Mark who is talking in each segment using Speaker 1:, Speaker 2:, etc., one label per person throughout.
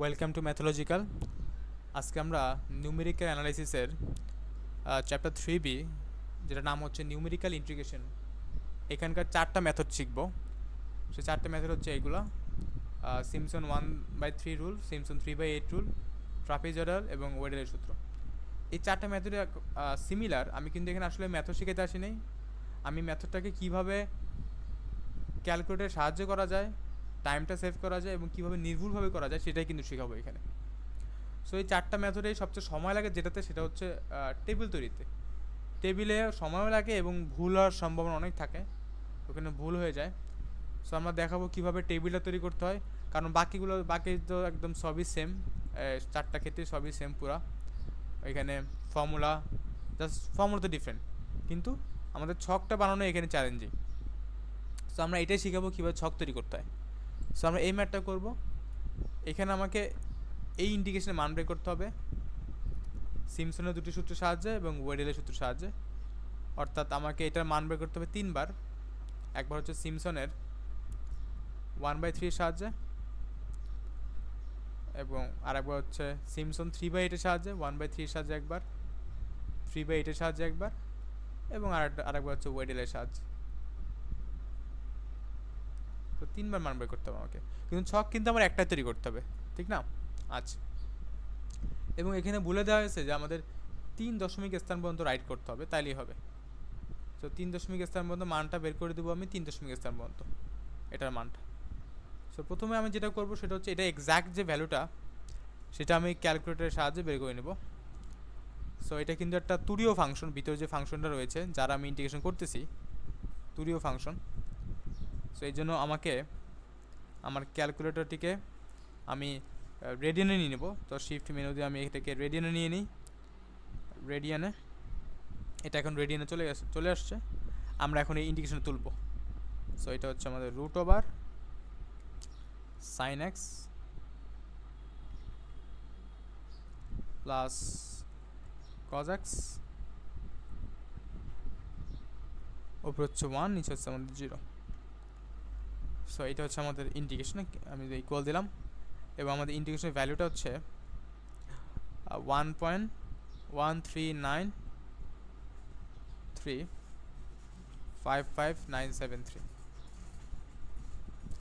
Speaker 1: Welcome to Mathological আজকে আমরা numerical অ্যানালাইসিসের চ্যাপ্টার থ্রি বি যেটা নাম হচ্ছে নিউমেরিক্যাল ইন্টিগ্রেশন এখানকার চারটা মেথড শিখব। সে চারটে মেথড হচ্ছে এইগুলো Simpson one by three rule Simpson three by eight rule trapezoidal এবং ওয়েডেলের সূত্র। এই চারটা মেথডে সিমিলার আমি কিন্তু এখানে আসলে মেথড শিখাতে আসি নাই আমি মেথডটাকে কীভাবে ক্যালকুলেটরে সাহায্য করা যায় টাইমটা সেভ করা যায় এবং কীভাবে নির্ভুলভাবে করা যায় সেটাই কিন্তু শেখাবো এখানে। সো এই চারটা মেথডেই সবচেয়ে সময় লাগে যেটাতে সেটা হচ্ছে টেবিল তৈরিতে। টেবিলে সময়ও লাগে এবং ভুল হওয়ার সম্ভাবনা অনেক থাকে। ওখানে ভুল হয়ে যায়। সো আমরা দেখাবো কীভাবে টেবিলটা তৈরি করতে হয়। কারণ বাকিগুলো, বাকি তো একদম সবই সেম চারটা ক্ষেত্রে সবই সেম পুরা। এখানে ফর্মুলা জাস্ট ফর্মুলা তো ডিফারেন্ট কিন্তু আমাদের ছকটা বানানো এখানে চ্যালেঞ্জিং সো আমরা এটাই শিখাবো কীভাবে ছক তৈরি করতে হয়। সো আমরা এই ম্যাটটা করব। এখানে আমাকে এই ইন্ডিকেশনের মান বের করতে হবে। সিমসনের দুটি সূত্রের সাহায্যে এবং ওয়েডেলের সূত্রের সাহায্যে। অর্থাৎ আমাকে এটার মান বের করতে হবে তিনবার। একবার হচ্ছে সিমসনের ওয়ান বাই থ্রির সাহায্যে এবং আরেকবার হচ্ছে সিমসন থ্রি বাই এইটের সাহায্যে ওয়ান বাই থ্রির সাহায্যে একবার থ্রি বাই এইটের সাহায্যে একবার এবং আরেকটা আরেকবার হচ্ছে ওয়েডেলের সাহায্যে। তো তিনবার মান বের করতে হবে আমাকে। কিন্তু ছক কিন্তু আমার একটাই তৈরি করতে হবে, ঠিক না? আচ্ছা। এবং এখানে বলে দেওয়া হয়েছে যে আমাদের তিন দশমিক স্থান পর্যন্ত রাইট করতে হবে, তাইলেই হবে। তো তিন দশমিক স্থান পর্যন্ত মানটা বের করে দেবো আমি তিন দশমিক স্থান পর্যন্ত, এটার মানটা। সো প্রথমে আমি যেটা করব সেটা হচ্ছে এটা এক্স্যাক্ট যে ভ্যালুটা সেটা আমি ক্যালকুলেটরের সাহায্যে বের করে নেব। সো এটা কিন্তু একটা তুরীয় ফাংশন ভিতরে যে ফাংশনটা রয়েছে, যারা আমি ইন্টিগ্রেশন করতেছি, তুরীয় ফাংশন সো এই জন্য আমাকে আমার ক্যালকুলেটরটিকে আমি রেডিয়ানে নিয়ে নেব। তো শিফট মেনু দিয়ে আমি এটাকে রেডিয়ানে নিয়ে নিই। রেডিয়ানে এটা এখন রেডিয়ানে চলে গেছে, চলে আসছে। আমরা এখন এই ইন্ডিকেশন তুলব। সো এটা হচ্ছে আমাদের root over sine x plus cos x ওপর হচ্ছে ওয়ান নিচে হচ্ছে আমাদের জিরো সো এটা হচ্ছে আমাদের ইন্ডিকেশন আমি ইকুয়াল দিলাম। এবং আমাদের ইন্টিগ্রেশনের ভ্যালুটা হচ্ছে one point one three nine three five five nine seven three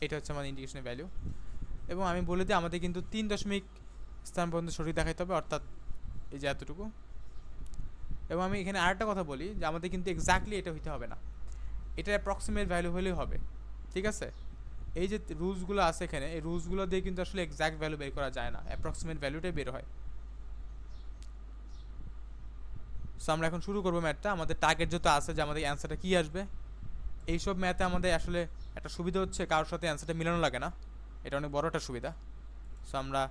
Speaker 1: এটা হচ্ছে আমাদের ইন্ডিকেশনের ভ্যালু এবং আমি বলে দিই, আমাদের কিন্তু তিন দশমিক স্থান পর্যন্ত সঠিক দেখাইতে হবে, অর্থাৎ এই যে এতটুকু। এবং আমি এখানে আরেকটা কথা বলি, যে আমাদের কিন্তু এক্স্যাক্টলি এটা হইতে হবে না। এটা অ্যাপ্রক্সিমেট ভ্যালু হলেই হবে, ঠিক আছে? এই যে রুলসগুলো আছে এখানে, এই রুলসগুলো দিয়ে কিন্তু আসলে এক্স্যাক্ট ভ্যালু বের করা যায় না অ্যাপ্রক্সিমেট ভ্যালুটাই বের হয়। সো আমরা এখন শুরু করব ম্যাথটা আমাদের টার্গেট যত আছে যে আমাদের অ্যান্সারটা কী আসবে, এইসব ম্যাথে আমাদের আসলে একটা সুবিধা হচ্ছে, কারোর সাথে অ্যান্সারটা মিলানো লাগে না। এটা অনেক বড় একটা সুবিধা। সো আমরা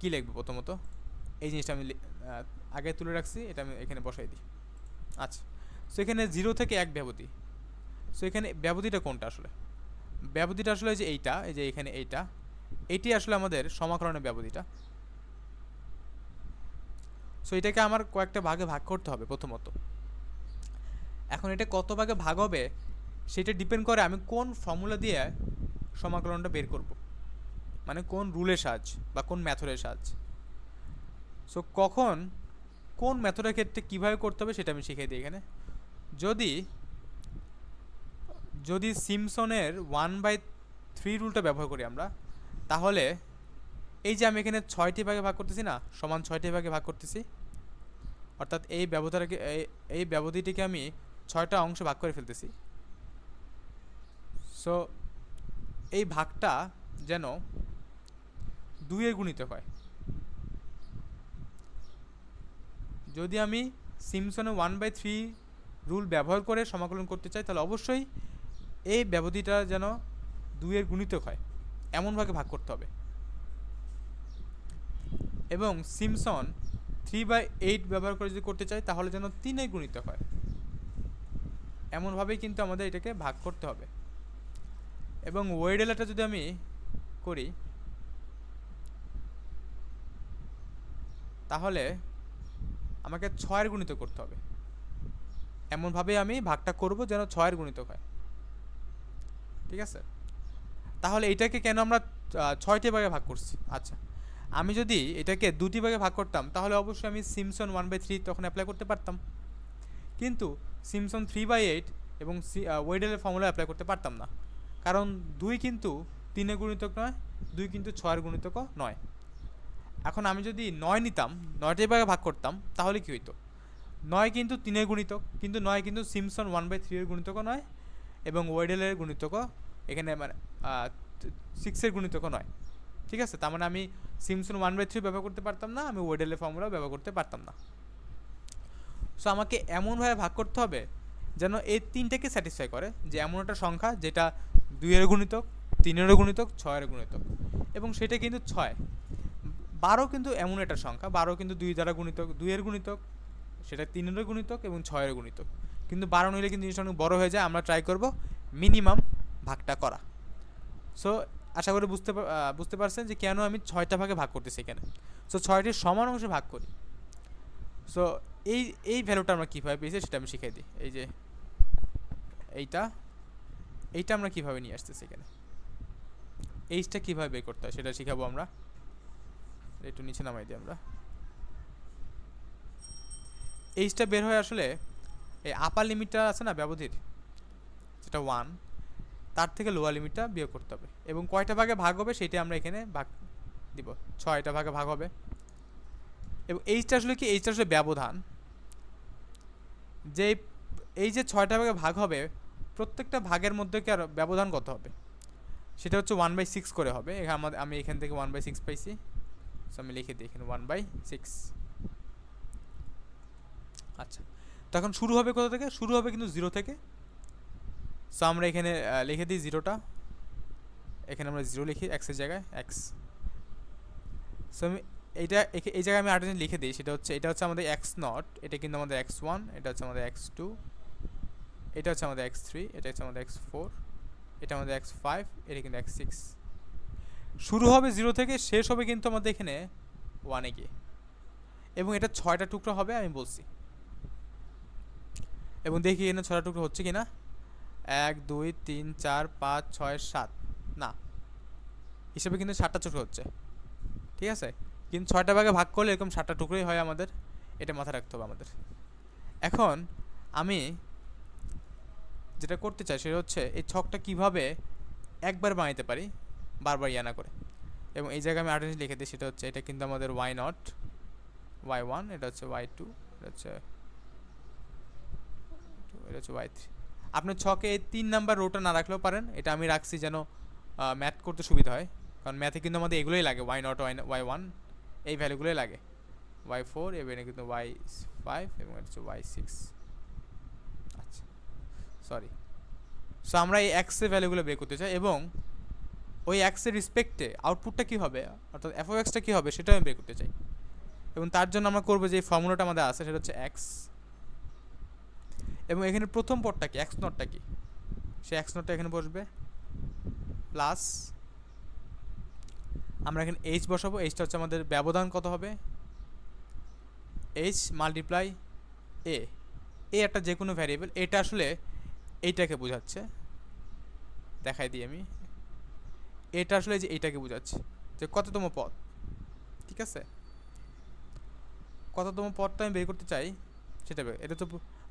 Speaker 1: কী লিখব প্রথমত? এই জিনিসটা আমি আগে তুলে রাখছি, এটা আমি এখানে বসাই দিই। আচ্ছা। সো এখানে জিরো থেকে এক ব্যবধি। সো এখানে ব্যবধিটা কোনটা আসলে? ব্যবধিটা আসলে যে এইটা, এই যে এখানে এইটা, এটি আসলে আমাদের সমাকলনের ব্যবধিটা। সো এটাকে আমার কয়েকটা ভাগে ভাগ করতে হবে প্রথমত। এখন এটা কত ভাগে ভাগ হবে, সেটা ডিপেন্ড করে আমি কোন ফর্মুলা দিয়ে সমাকলনটা বের করব। মানে কোন রুলের সাহায্য বা কোন ম্যাথডের সাহায্য সো কখন কোন ম্যাথডের ক্ষেত্রে কীভাবে করতে হবে সেটা আমি শিখিয়ে দিই এখানে। যদি যদি সিমসনের ওয়ান বাই থ্রি রুলটা ব্যবহার করি আমরা, তাহলে এই যে আমি এখানে ছয়টি ভাগে ভাগ করতেছি না, সমান ছয়টি ভাগে ভাগ করতেছি, অর্থাৎ এই ব্যবধানকে এই ব্যবধিটিকে আমি ছয়টা অংশ ভাগ করে ফেলতেছি। সো এই ভাগটা যেন দুইয়ের গুণিত হয়। যদি আমি সিমসনে ওয়ান বাই থ্রি রুল ব্যবহার করে সমাকলন করতে চাই, তাহলে অবশ্যই এই ব্যবধিটা যেন দুইয়ের গুণিতক হয়। এমনভাবে ভাগ করতে হবে। এবং সিমসন থ্রি বাই এইট ব্যবহার করে যদি করতে চাই তাহলে যেন তিনের গুণিত হয়। এমনভাবেই কিন্তু আমাদের এটাকে ভাগ করতে হবে। এবং ওয়েডেলাটা যদি আমি করি, তাহলে আমাকে ছয়ের গুণিত করতে হবে। এমনভাবে আমি ভাগটা করব যেন ছয়ের গুণিত হয়। ঠিক আছে? তাহলে এটাকে কেন আমরা ছয়টি ভাগে ভাগ করছি? আচ্ছা আমি যদি এটাকে দুটি ভাগে ভাগ করতাম, তাহলে অবশ্যই আমি সিমসন ওয়ান বাই থ্রি তখন অ্যাপ্লাই করতে পারতাম। কিন্তু সিমসন থ্রি বাই এইট এবং ওয়েডেলের ফর্মুলা অ্যাপ্লাই করতে পারতাম না। কারণ দুই কিন্তু তিনের গুণিতক নয়, দুই কিন্তু ছয়ের গুণিতকও নয়। এখন আমি যদি নয় নিতাম, নয়টি ভাগে ভাগ করতাম, তাহলে কী হইতো? নয় কিন্তু তিনের গুণিতক, কিন্তু নয় কিন্তু সিমসন ওয়ান বাই থ্রি এর গুণিতকও নয় এবং ওয়েডেলের গুণিতকও এখানে মানে সিক্সের গুণিতকও নয়। ঠিক আছে? তার মানে আমি সিমসন ওয়ান বাই থ্রি ব্যবহার করতে পারতাম না, আমি ওয়েডেলের ফর্মুলা ব্যবহার করতে পারতাম না। সো আমাকে এমনভাবে ভাগ করতে হবে যেন এই তিনটাকে স্যাটিসফাই করে যে এমন একটা সংখ্যা যেটা দুইয়ের গুণিতক তিনেরও গুণিতক, ছয়ের গুণিতক। এবং সেটা কিন্তু ছয়। বারো কিন্তু এমন একটা সংখ্যা, বারো কিন্তু দুই দ্বারা গুণিতক, দুইয়ের গুণিতক, সেটা তিনেরও গুণিতক এবং ছয়ের গুণিতক। কিন্তু বারো নিলে কিন্তু জিনিসটা অনেক বড় হয়ে যায়, আমরা ট্রাই করব মিনিমাম ভাগটা করা। সো আশা করি বুঝতে বুঝতে পারছেন যে কেন আমি ছয়টা ভাগে ভাগ করতেছি এখানে। সো ছয়টি সমান অংশে ভাগ করি। সো এই এই ভ্যালুটা আমরা কীভাবে পেয়েছি সেটা আমি শিখাই দিই। এই যে, এইটা এইটা আমরা কীভাবে নিয়ে আসতেছি এখানে? এইচটা কীভাবে বের করতে হয় সেটা শিখাবো আমরা। একটু নিচে নামাই দিই আমরা। এইচটা বের হয়ে আসলে এই আপার লিমিটটা আছে না ব্যবধির? যেটা ওয়ান তার থেকে লোয়ার লিমিটটা বিয়োগ করতে হবে। এবং কয়টা ভাগে ভাগ হবে সেটা আমরা এখানে ভাগ দিব। ছয়টা ভাগে ভাগ হবে। এবং এইচটা আসলে কি? এইচটা আসলে ব্যবধান। যে, এই যে ছয়টা ভাগে ভাগ হবে, প্রত্যেকটা ভাগের মধ্যে কি আর ব্যবধান কত হবে? সেটা হচ্ছে ওয়ান বাই সিক্স করে হবে। এখানে আমাদের, আমি এখান থেকে ওয়ান বাই সিক্স পাইছি। সো আমি লিখে দিই এখানে ওয়ান বাই সিক্স আচ্ছা। তখন শুরু হবে কোথা থেকে? শুরু হবে কিন্তু জিরো থেকে। সো আমরা এখানে লিখে দিই জিরোটা এখানে আমরা জিরো লিখি এক্সের জায়গায় এক্স সো আমি এইটা এই জায়গায় আমি আরেকটা লিখে দিই, সেটা হচ্ছে, এটা হচ্ছে আমাদের এক্স নট এটা কিন্তু আমাদের এক্স ওয়ান এটা হচ্ছে আমাদের এক্স টু এটা হচ্ছে আমাদের এক্স থ্রি এটা হচ্ছে আমাদের এক্স ফোর এটা আমাদের এক্স ফাইভ এটা কিন্তু এক্স সিক্স শুরু হবে জিরো থেকে, শেষ হবে কিন্তু আমাদের এখানে ওয়ানে গিয়ে। এবং এটা ছয়টা টুকরো হবে, আমি বলছি। এবং দেখি এখানে ছয়টা টুকরো হচ্ছে কি না এক, দুই, তিন, চার, পাঁচ, ছয়, সাত। না। হিসেবে কিন্তু সাতটা টুকরো হচ্ছে। ঠিক আছে? কিন্তু ছয়টা ভাগে ভাগ করলে এরকম সাতটা টুকরোই হয় আমাদের। এটা মাথায় রাখতে হবে আমাদের। এখন আমি যেটা করতে চাই সেটা হচ্ছে এই ছকটা কীভাবে একবার বানাইতে পারি, বারবার ইয়া না করে। এবং এই জায়গায় আমি আরেকটা লিখে দিই, সেটা হচ্ছে এটা কিন্তু আমাদের ওয়াই নট ওয়াই ওয়ান এটা হচ্ছে ওয়াই টু এটা হচ্ছে এটা হচ্ছে ওয়াই থ্রি আপনি ছকে এই তিন নাম্বার রোটা না রাখলেও পারেন। এটা আমি রাখছি যেন ম্যাথ করতে সুবিধা হয়। কারণ ম্যাথে কিন্তু আমাদের এগুলোই লাগে। Y naught Y Y one এই ভ্যালুগুলোই লাগে। ওয়াই ফোর এবারে কিন্তু ওয়াই ফাইভ এবং এটা হচ্ছে ওয়াই সিক্স আচ্ছা সরি সো আমরা এই এক্সের ভ্যালুগুলো বের করতে চাই, এবং ওই এক্সের রিসপেক্টে আউটপুটটা কী হবে? অর্থাৎ এফ এক্সটা কী হবে? সেটা আমি বের করতে চাই। এবং তার জন্য আমরা করব যে ফর্মুলাটা আমাদের আছে, সেটা হচ্ছে এক্স এবং এখানে প্রথম পদটা কি? এক্স নটটা কি? সে এক্স নটটা এখানে বসবে। প্লাস আমরা এখানে এইচ বসাবো। এইচটা হচ্ছে আমাদের ব্যবধান কত হবে? এইচ মাল্টিপ্লাই এ এ একটা যে কোনো ভ্যারিয়েবল এটা আসলে এইটাকে বোঝাচ্ছে। দেখাই দিই আমি। এটা আসলে যে এইটাকে বোঝাচ্ছে। যে কততম পদ? ঠিক আছে? কততম পদটা আমি বের করতে চাই? সেটা এটা তো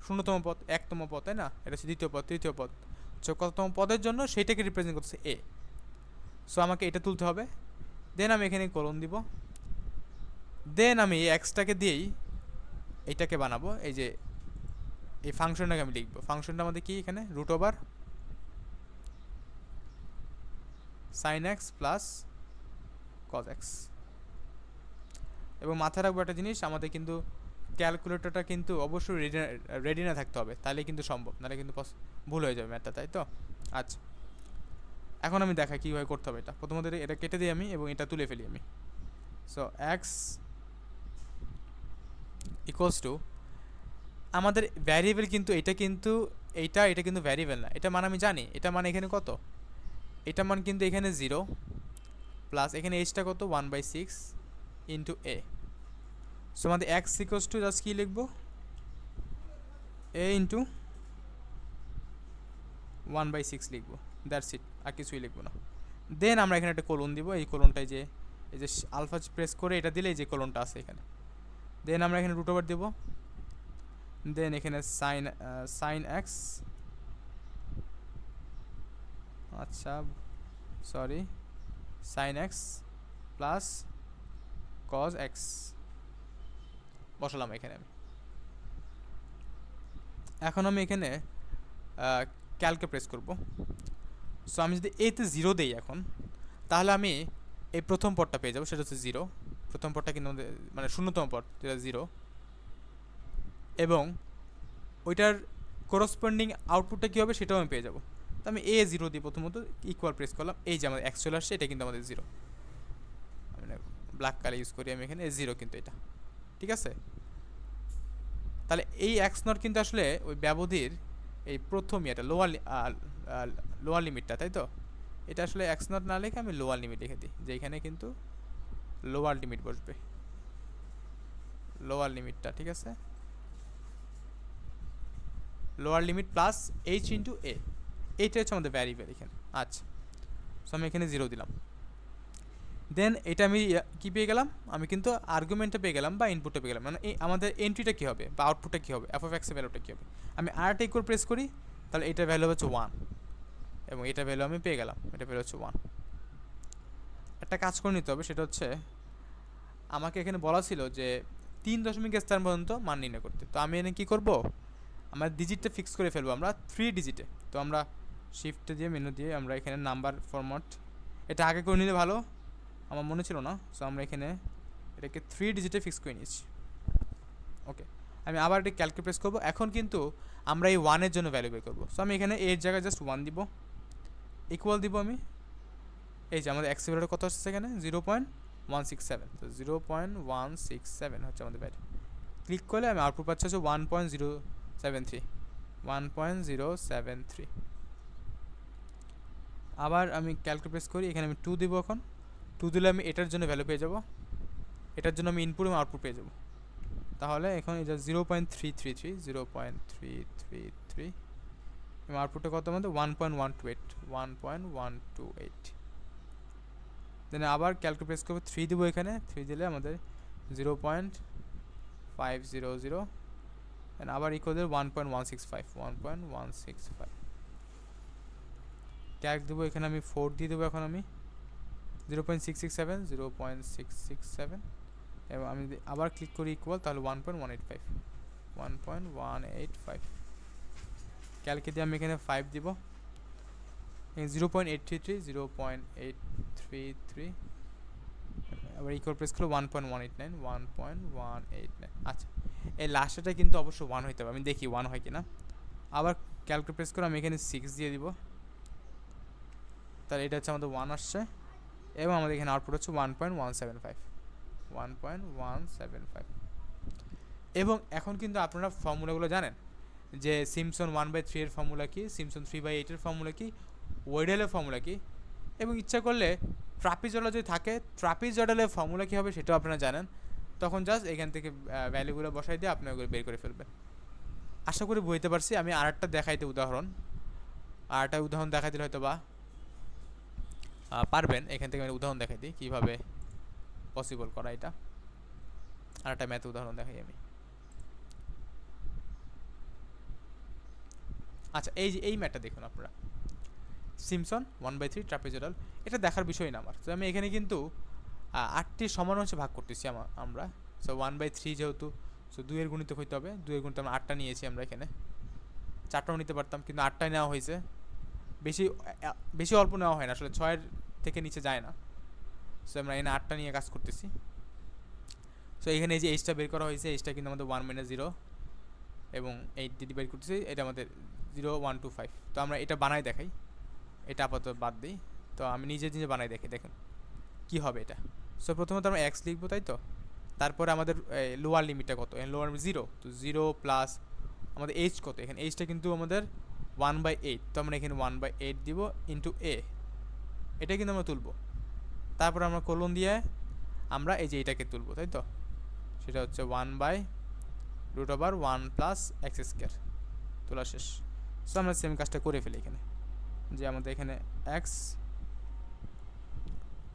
Speaker 1: শূন্যতম পদ, একতম পদ, তাই না? এটা হচ্ছে দ্বিতীয় পদ, তৃতীয় পদ। সো কততম পদের জন্য সেইটাকে রিপ্রেজেন্ট করতেছে এ সো আমাকে এটা তুলতে হবে। দেন আমি এখানে কলন দিব। দেন আমি এই এক্সটাকে দিয়েই এইটাকে বানাবো। এই যে, এই ফাংশনটাকে আমি লিখব। ফাংশনটা আমাদের কি এখানে? Root over sine x plus cos x এবং মাথায় রাখব একটা জিনিস, আমাদের কিন্তু ক্যালকুলেটরটা কিন্তু অবশ্যই রেডি রেডি না থাকতে হবে। তাহলে কিন্তু সম্ভব, নাহলে কিন্তু ভুল হয়ে যাবে ম্যাথটা, তাই তো? আচ্ছা। এখন আমি দেখাই কীভাবে করতে হবে এটা। প্রথমত এটা- এটা কেটে দিই আমি এবং এটা তুলে ফেলি আমি। সো এক্স ইকুয়ালস টু আমাদের ভ্যারিয়েবল কিন্তু, এটা কিন্তু এইটা এটা কিন্তু ভ্যারিয়েবল না। এটা মানে আমি জানি। এটা মানে এখানে কত? এটা মান কিন্তু এখানে জিরো প্লাস এখানে এইচটা কত? One by six into a so আমাদের এক্স ইকুয়ালস টু জাস্ট কী লিখব? A into one by six লিখব। দ্যাটস ইট আর কিছুই লিখব না। দেন আমরা এখানে একটা কোলন দিব, এই কোলনটায় যে, এই যে আলফা প্রেস করে এটা দিলে যে কলনটা আছে এখানে। দেন আমরা এখানে রুট ওভার দেবো। দেন এখানে সাইন সাইন এক্স আচ্ছা sorry sine x plus cos x বসালাম এখানে। আমি এখন আমি এখানে ক্যালকে প্রেস করব। সো আমি যদি এতে জিরো দেই এখন, তাহলে আমি এই প্রথম পটটা পেয়ে যাব, সেটা হচ্ছে জিরো প্রথম পটটা কিন্তু মানে শূন্যতম পট যেটা জিরো এবং ওইটার করসপন্ডিং আউটপুটটা কী হবে, সেটাও আমি পেয়ে যাব। তো আমি এ জিরো দিই প্রথমত ইকুয়াল প্রেস করলাম। এই যে আমাদের চলে আসছে, এটা কিন্তু আমাদের জিরো মানে ব্ল্যাক কালার ইউজ করি আমি এখানে জিরো কিন্তু এটা। ঠিক আছে? তাহলে এই এক্স নট কিন্তু আসলে ওই ব্যবধির এই প্রথম ইয়েটা লোয়ার লোয়ার লিমিটটা তাই তো? এটা আসলে এক্স নট না লিখে আমি লোয়ার লিমিট লিখে দিই, যে এখানে কিন্তু লোয়ার লিমিট বসবে। লোয়ার লিমিটটা ঠিক আছে? Lower limit plus h into a এইটা হচ্ছে আমাদের ভ্যারিয়েবল এখানে। আচ্ছা সো আমি এখানে জিরো দিলাম। দেন এটা আমি কী পেয়ে গেলাম? আমি কিন্তু আর্গুমেন্টটা পেয়ে গেলাম বা ইনপুটটা পেয়ে গেলাম। মানে আমাদের এন্ট্রিটা কী হবে? বা আউটপুটটা কী হবে? এফ অফ এক্সের ভ্যালুটা কী হবে? আমি আরটা ইকুয়াল প্রেস করি, তাহলে এটার ভ্যালু হচ্ছে ওয়ান এবং এটা ভ্যালু আমি পেয়ে গেলাম। এটা ভ্যালু হচ্ছে ওয়ান একটা কাজ করে নিতে হবে, সেটা হচ্ছে আমাকে এখানে বলা ছিল যে তিন দশমিক স্থান পর্যন্ত মান নির্ণয় করতে। তো আমি এনে কী করব? আমার ডিজিটটা ফিক্স করে ফেলব আমরা থ্রি ডিজিটে তো আমরা শিফট দিয়ে মেনু দিয়ে আমরা এখানে নাম্বার ফরম্যাট এটা আগে করে নিলে ভালো। আমার মনে ছিল না সো আমরা এখানে এটাকে থ্রি ডিজিটে ফিক্স করে নিয়েছি। ওকে আমি আবার এটা ক্যালকুলেট প্রেস করব। এখন কিন্তু আমরা এই ওয়ানের জন্য ভ্যালু বের করব। সো আমি এখানে এর জায়গায় জাস্ট ওয়ান দিব। ইকুয়াল দিব আমি। এই যে আমাদের অ্যাক্সিভেটার কত আসছে এখানে? Zero point one six seven তো zero point one six seven হচ্ছে আমাদের ভ্যালু ক্লিক করলে আমি আউটপুট পাচ্ছি হচ্ছে one point zero seven three one point zero seven three আবার আমি ক্যালকুলেট করি, এখানে আমি টু দিব এখন। টু দিলে আমি এটার জন্য ভ্যালু পেয়ে যাব। এটার জন্য আমি ইনপুট এবং আউটপুট পেয়ে যাব। তাহলে এখন এটা zero point three three three zero point three three three এবং আউটপুটটা কত আমাদের? One point one two eight one point one two eight then আবার ক্যালকুলেট করব থ্রি দেবো এখানে থ্রি দিলে আমাদের zero point five zero zero then আবার ইকুয়াল দেবো one point one six five one point one six five tag দেবো এখানে আমি ফোর দিয়ে দেবো এখন আমি। Zero point six six seven zero point six six seven এবং আমি আবার ক্লিক করি ইকুয়াল তাহলে one point one eight five one point one eight five ক্যালকে দিয়ে আমি এখানে ফাইভ দিব। Zero point eight three three zero point eight three three আবার ইকুয়াল প্রেস করলে one point one eight nine one point one eight nine আচ্ছা এই লাস্টটা কিন্তু অবশ্যই ওয়ান হইতে হবে, আমি দেখি ওয়ান হয় কিনা। আবার ক্যালকুলেট প্রেস করে আমি এখানে সিক্স দিয়ে দিব। তাহলে এটা হচ্ছে আমাদের ওয়ান আসছে। এবং আমাদের এখানে আউটপুট হচ্ছে one point one seven five one point one seven five এবং এখন কিন্তু আপনারা ফর্মুলাগুলো জানেন যে সিমসন ওয়ান বাই থ্রি এর ফর্মুলা কি সিমসন থ্রি বাই এইটের ফর্মুলা কি ওয়েডেলের ফর্মুলা কি, এবং ইচ্ছা করলে ট্রাপিজ অর্ডার যদি থাকে ট্রাপিজ অর্ডারের ফর্মুলা কী হবে সেটাও আপনারা জানেন। তখন জাস্ট এখান থেকে ভ্যালুগুলো বসাই দিয়ে আপনি ওগুলো বের করে ফেলবেন। আশা করি বুঝতে পারছি। আমি আর একটা দেখাইতে উদাহরণ। আর একটা উদাহরণ দেখাই দিলে হয়তো বা পারবেন। এখান থেকে আমি উদাহরণ দেখাই দিই কীভাবে পসিবল করা এটা। আর একটা ম্যাথ উদাহরণ দেখাই আমি। আচ্ছা এই যে, এই ম্যাথটা দেখুন আপনারা। Simpson one by three trapezoidal এটা দেখার বিষয় না আমার। তো আমি এখানে কিন্তু আটটি সমান অংশে ভাগ করতেছি আমরা। সো ওয়ান বাই থ্রি যেহেতু সো দুইয়ের গুণিত হইতে হবে। দুয়ের গুণিত আমরা আটটা নিয়েছি আমরা এখানে। চারটাও নিতে পারতাম, কিন্তু আটটাই নেওয়া হয়েছে। বেশি বেশি অল্প নেওয়া হয় না। আসলে ছয়ের থেকে নিচে যায় না। সো আমরা এখানে আটটা নিয়ে কাজ করতেছি। সো এখানে এই যে এইচটা বের করা হয়েছে এইচটা কিন্তু আমাদের ওয়ান মাইনাস জিরো এবং এইট দিয়ে ডিভাইড করতেছি, এটা আমাদের জিরো ওয়ান টু ফাইভ তো আমরা এটা বানাই দেখাই। এটা আপাতত বাদ দিই। তো আমি নিজে নিজে বানাই দেখি, দেখুন কী হবে এটা। সো প্রথমত আমরা এক্স লিখব, তাই তো? তারপরে আমাদের লোয়ার লিমিটটা কত? লোয়ার জিরো তো জিরো প্লাস আমাদের এইচ কত? এখানে এইচটা কিন্তু আমাদের ওয়ান বাই এইট তো আমরা এখানে ওয়ান বাই এইট দিব ইন্টু এ এটা কিন্তু আমরা তুলবো। তারপর আমরা কলন দিয়ে আমরা এই যে এটাকে তুলবো, তাই তো? সেটা হচ্ছে one by root over one plus x square তোলা শেষ। সো আমরা সেম কাজটা করে ফেলি এখানে। যে আমাদের এখানে x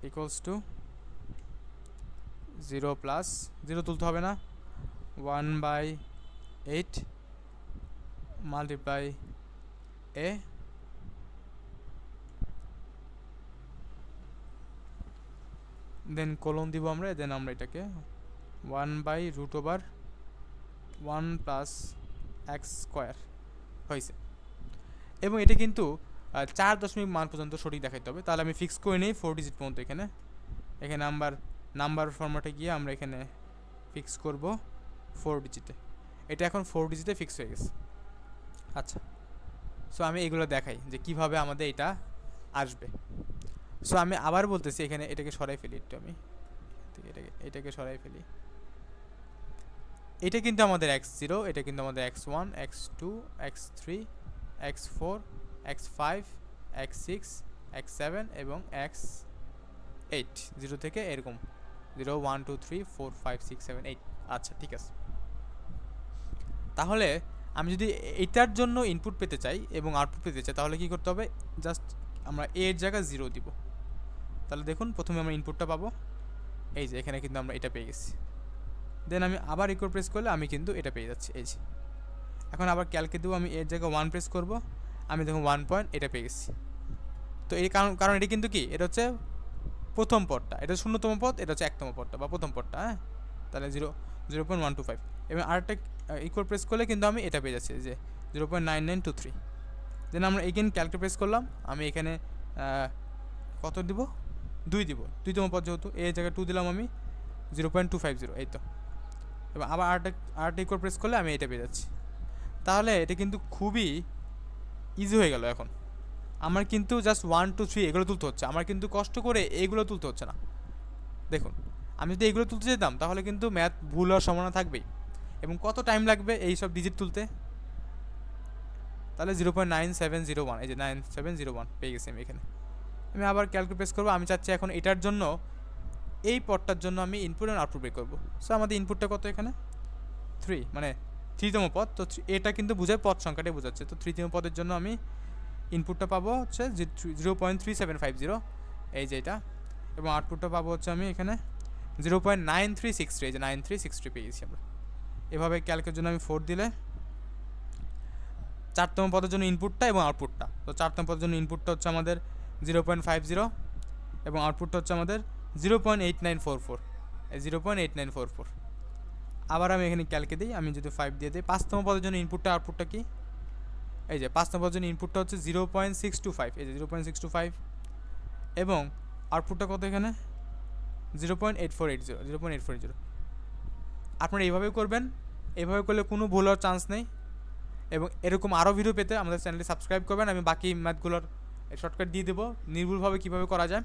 Speaker 1: equals to zero plus zero তুলতে হবে না। One by eight multiply a then colon দিব আমরা দেন আমরা এটাকে one by root over one plus x square হয়েছে। এবং এটা কিন্তু চার দশমিক মান পর্যন্ত সঠিক দেখাইতে হবে। তাহলে আমি ফিক্স করে নিই ফোর ডিজিট পর্যন্ত এখানে। এখানে নাম্বার নাম্বার ফরম্যাটে গিয়ে আমরা এখানে ফিক্স করব ফোর ডিজিটে এটা এখন ফোর ডিজিটে ফিক্স হয়ে গেছে। আচ্ছা। সো আমি এগুলো দেখাই যে কীভাবে আমাদের এটা আসবে। সো আমি আবার বলতেছি, এখানে এটাকে সরাই ফেলি একটু আমি। এটাকে এটাকে সরাই ফেলি। এটা কিন্তু আমাদের এক্স জিরো এটা কিন্তু আমাদের x one x two x three x four x five x six x seven এবং এক্স এইট জিরো থেকে এরকম। Zero one two three four five six seven eight আচ্ছা ঠিক আছে। তাহলে আমি যদি এটার জন্য ইনপুট পেতে চাই এবং আউটপুট পেতে চাই, তাহলে কি করতে হবে? জাস্ট আমরা এর জায়গায় জিরো দিব। তাহলে দেখুন, প্রথমে আমরা ইনপুটটা পাবো। এই যে, এখানে কিন্তু আমরা এটা পেয়ে গেছি। দেন আমি আবার ইকুয়াল প্রেস করলে আমি কিন্তু এটা পেয়ে যাচ্ছি, এই যে। এখন আবার ক্যালকে দেবো, আমি এর জায়গায় ওয়ান প্রেস করব, আমি দেখুন ওয়ান পয়েন্ট এটা পেয়ে গেছি। তো এই কারণ কারণ এটা কিন্তু কি? এটা হচ্ছে প্রথম পদটা। এটা শূন্যতম পদ, এটা হচ্ছে একতম পদটা বা প্রথম পদটা হ্যাঁ? তাহলে zero zero point one two five এবং আরেকটা ইকুয়াল প্রেস করলে কিন্তু আমি এটা পেয়ে যাচ্ছি যে zero point nine nine two three then আমরা এগেন ক্যালকুলেট প্রেস করলাম, আমি এখানে কত দিব? দুই দিব। দুইতম পদ যেহেতু এই জায়গায় টু দিলাম আমি zero point two five zero এই তো। এবং আবার আরেকটা আরেকটা ইকুয়াল প্রেস করলে আমি এটা পেয়ে যাচ্ছি। তাহলে এটা কিন্তু খুবই ইজি হয়ে গেল এখন। আমার কিন্তু জাস্ট ওয়ান টু থ্রি এগুলো তুলতে হচ্ছে। আমার কিন্তু কষ্ট করে এইগুলো তুলতে হচ্ছে না। দেখুন, আমি যদি এগুলো তুলতে যেতাম, তাহলে কিন্তু ম্যাথ ভুল হওয়ার সম্ভাবনা থাকবেই। এবং কত টাইম লাগবে এই সব ডিজিট তুলতে? তাহলে zero point nine seven zero one এই যে নাইন সেভেন জিরো ওয়ান পেয়ে গেছি আমি এখানে। আমি আবার ক্যালকুলেট প্রেস করব, আমি চাচ্ছি এখন এটার জন্য, এই পদটার জন্য আমি ইনপুট অ্যান্ড আউটপুট বের করব। সো আমাদের ইনপুটটা কত এখানে? থ্রি মানে থ্রিতম পদ। তো এটা কিন্তু বোঝায় পদ সংখ্যাটাই বোঝাচ্ছে। তো থ্রিতম পদের জন্য আমি ইনপুটটা পাবো হচ্ছে zero point three seven five zero এই যে এটা। এবং আউটপুটটা পাবো হচ্ছে আমি এখানে zero point nine three six three এই যে নাইন থ্রি সিক্স থ্রি পেয়ে গেছি আমরা। এভাবে ক্যালকের জন্য আমি ফোর দিলে, চারতম পদের জন্য ইনপুটটা এবং আউটপুটটা তো চারতম পদের জন্য ইনপুটটা হচ্ছে আমাদের জিরো পয়েন্ট ফাইভ জিরো এবং আউটপুটটা হচ্ছে আমাদের zero point eight nine four four. Zero point eight nine four four. আবার আমি এখানে ক্যালকে দিই, আমি যদি ফাইভ দিয়ে দিই, পাঁচতম পদের জন্য ইনপুটটা আউটপুটটা কি? এই যে, পাঁচতম পদের জন্য ইনপুটটা হচ্ছে zero point six two five. এই যে zero point six two five. এবং আউটপুটটা কত এখানে? Zero point eight four eight zero zero point eight four zero. আপনারা এইভাবেই করবেন, এইভাবে করলে কোনো ভুল হওয়ার চান্স নেই। এবং এরকম আরও ভিডিও পেতে আমাদের চ্যানেলটি সাবস্ক্রাইব করবেন, আমি বাকি ম্যাথগুলোর শর্টকাট দিয়ে দেবো। নির্ভুলভাবে কীভাবে করা যায়।